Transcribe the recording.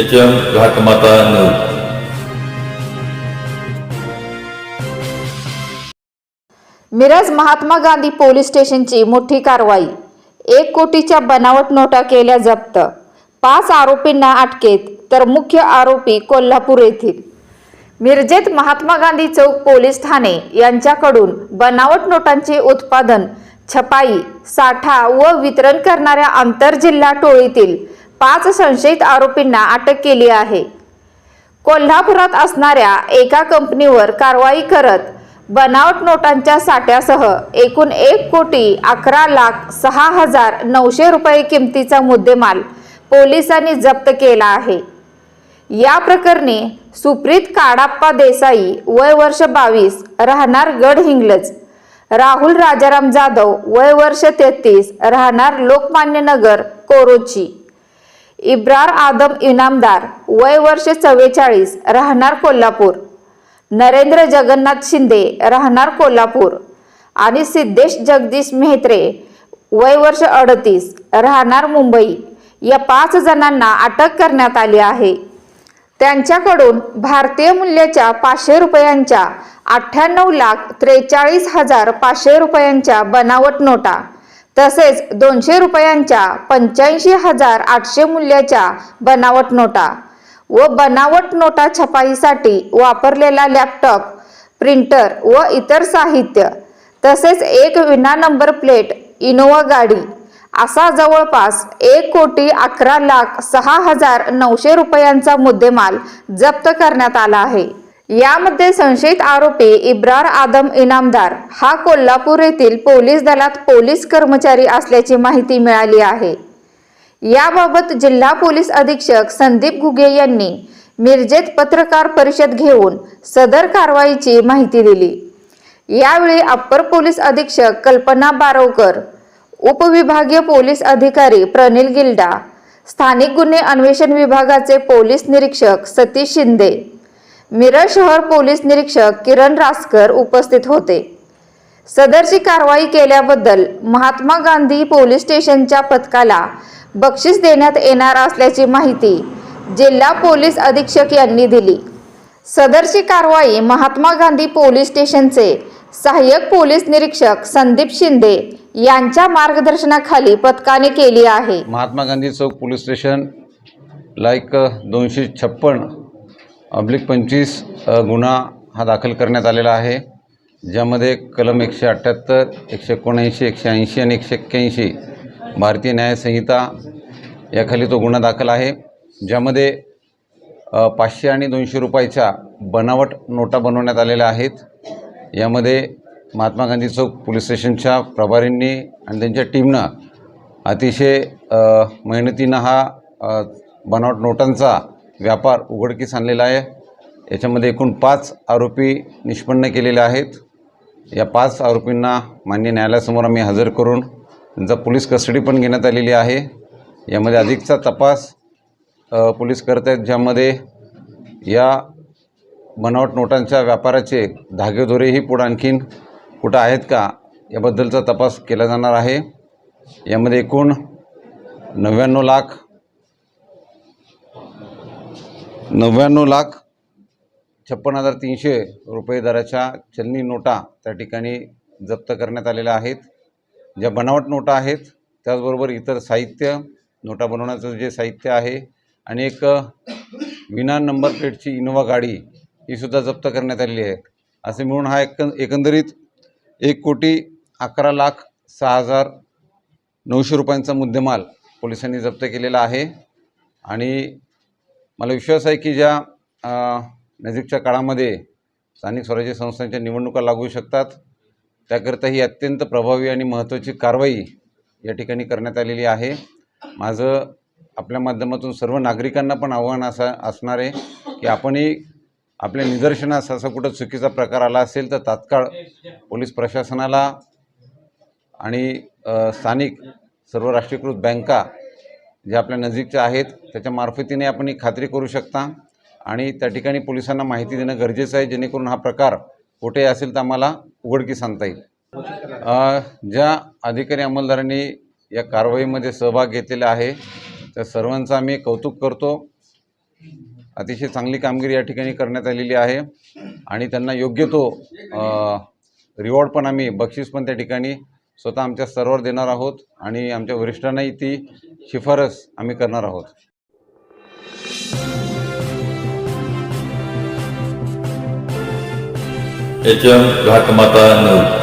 H M Ghatmata news Miraj Mahatma Gandhi police स्टेशनची मोठी कारवाई. एक कोटीच्या बनावट नोटा केल्या जप्त. पाच आरोपींना अटकेत तर मुख्य आरोपी कोल्हापूर येथील. मिरजेत महात्मा गांधी चौक पोलीस ठाणे यांच्याकडून बनावट नोटांचे उत्पादन छपाई साठा व वितरण करणाऱ्या आंतरजिल्हा टोळीतील पाच संशयित आरोपींना अटक केली आहे. कोल्हापुरात असणाऱ्या एका कंपनीवर कारवाई करत बनावट नोटांच्या साठ्यासह एकूण एक कोटी अकरा लाख सहा हजार नऊशे रुपये किमतीचा मुद्देमाल पोलिसांनी जप्त केला आहे. या प्रकरणी सुप्रीत काडाप्पा देसाई वय वर्ष बावीस राहणार गडहिंग्लज राहुल राजाराम जाधव वय वर्ष तेहतीस राहणार लोकमान्य नगर कोरोची. इब्रार आदम इनामदार वय वर्ष चव्वेचाळीस राहणार कोल्हापूर. नरेंद्र जगन्नाथ शिंदे राहणार कोल्हापूर. आणि सिद्धेश जगदीश मेहत्रे वय वर्ष अडतीस राहणार मुंबई. या पाच जणांना अटक करण्यात आली आहे. त्यांच्याकडून भारतीय मूल्याच्या पाचशे रुपयांच्या अठ्ठ्याण्णव लाख त्रेचाळीस हजार पाचशे रुपयांच्या बनावट नोटा तसेच दोनशे रुपयांच्या पंच्याऐंशी हजार आठशे मूल्याच्या बनावट नोटा व बनावट नोटा छपाईसाठी वापरलेला लॅपटॉप प्रिंटर व इतर साहित्य तसेच एक विना नंबर प्लेट इनोवा गाडी असा जवळपास एक कोटी अकरा लाख सहा हजार नऊशे रुपयांचा मुद्देमाल जप्त करण्यात आला आहे. यामध्ये संशयित आरोपी इब्रार आदम इनामदार हा कोल्हापूर येथील पोलीस दलात पोलीस कर्मचारी असल्याची माहिती मिळाली आहे. याबाबत जिल्हा पोलीस अधीक्षक संदीप घुगे यांनी मिरजेत पत्रकार परिषद घेऊन सदर कारवाईची माहिती दिली. यावेळी अप्पर पोलीस अधीक्षक कल्पना बारवकर उपविभागीय पोलीस अधिकारी प्रनिल गिल्डा स्थानिक गुन्हे अन्वेषण विभागाचे पोलीस निरीक्षक सतीश शिंदे मिरज शहर पोलीस निरीक्षक किरण रासकर उपस्थित होते. सदरची कारवाई केल्याबद्दल महात्मा गांधी पोलीस स्टेशनच्या पथकाला बक्षीस देण्यात येणार असल्याची माहिती जिल्हा पोलीस अधीक्षक यांनी दिली. सदरची कारवाई महात्मा गांधी पोलीस स्टेशनचे सहाय्यक पोलीस निरीक्षक संदीप शिंदे यांच्या मार्गदर्शनाखाली पथकाने केली आहे. Mahatma Gandhi Chowk police station like दोनशे छप्पन अब्लिक पंचवीस गुन्हा हा दाखल करण्यात आलेला आहे. ज्यामध्ये कलम एकशे अठ्ठ्याहत्तर एकशे एकोणऐंशी एकशे ऐंशी आणि एकशे एक्क्याऐंशी भारतीय न्यायसंहिता याखाली तो गुन्हा दाखल आहे. ज्यामध्ये पाचशे आणि दोनशे रुपयाच्या बनावट नोटा बनवण्यात आलेल्या आहेत. यामध्ये महात्मा गांधी चौक पोलीस स्टेशनच्या प्रभारींनी आणि त्यांच्या टीमनं अतिशय मेहनतीनं हा बनावट नोटांचा व्यापार उघडकीस आणलेला आहे. याच्यामध्ये एकूण पाच आरोपी निष्पन्न केलेले आहेत. या पाच आरोपींना मान्य न्यायालयासमोर आम्ही हजर करून त्यांचा पोलीस कस्टडी पण घेण्यात आलेली आहे. यामध्ये अधिकचा तपास पोलीस करत आहेत ज्यामध्ये या बनावट नोटांच्या व्यापाराचे धागेदोरेही पुढं आणखीन कुठं आहेत का याबद्दलचा तपास केला जाणार आहे. यामध्ये एकूण नव्याण्णव लाख नव्याण्णव लाख छप्पन हजार तीनशे रुपये दराच्या चलनी नोटा त्या ठिकाणी जप्त करण्यात आलेल्या आहेत. ज्या बनावट नोटा आहेत त्याचबरोबर इतर साहित्य नोटा बनवण्याचं जे साहित्य आहे आणि एक विना नंबर प्लेटची इनोवा गाडी ही सुद्धा जप्त करण्यात आलेली आहे. असे मिळून हा एक एकंदरीत एक कोटी अकरा लाख सहा हजार नऊशे रुपयांचा मुद्देमाल पोलिसांनी जप्त केलेला आहे. आणि मला विश्वास आहे की ज्या नजीकच्या काळामध्ये स्थानिक स्वराज्य संस्थांच्या निवडणुका लागू शकतात त्याकरिता ही अत्यंत प्रभावी आणि महत्त्वाची कारवाई या ठिकाणी करण्यात आलेली आहे. माझं आपल्या माध्यमातून सर्व नागरिकांना पण आव्हान असं असणार आहे की आपणही आपल्या निदर्शनास असा कुठं चुकीचा प्रकार आला असेल तर तात्काळ पोलीस प्रशासनाला आणि स्थानिक सर्व राष्ट्रीयकृत बँका जे आपल्या नजीकच्या आहेत त्याच्या मार्फतीने आपण ही खात्री करू शकता. आणि त्या ठिकाणी पोलिसांना माहिती देणं गरजेचं आहे जेणेकरून हा प्रकार कुठे असेल तर आम्हाला उघडकीस आणता येईल. ज्या अधिकारी अंमलदारांनी या कारवाईमध्ये सहभाग घेतलेला आहे त्या सर्वांचं आम्ही कौतुक करतो. अतिशय चांगली कामगिरी या ठिकाणी करण्यात आलेली आहे. आणि त्यांना योग्य तो रिवॉर्ड पण आम्ही बक्षीस पण त्या ठिकाणी स्वतः आमच्या सर्वर देणार आहोत आणि आमच्या वरिष्ठांनाही ती शिफारस आम्ही करणार आहोत. H M Ghatmata news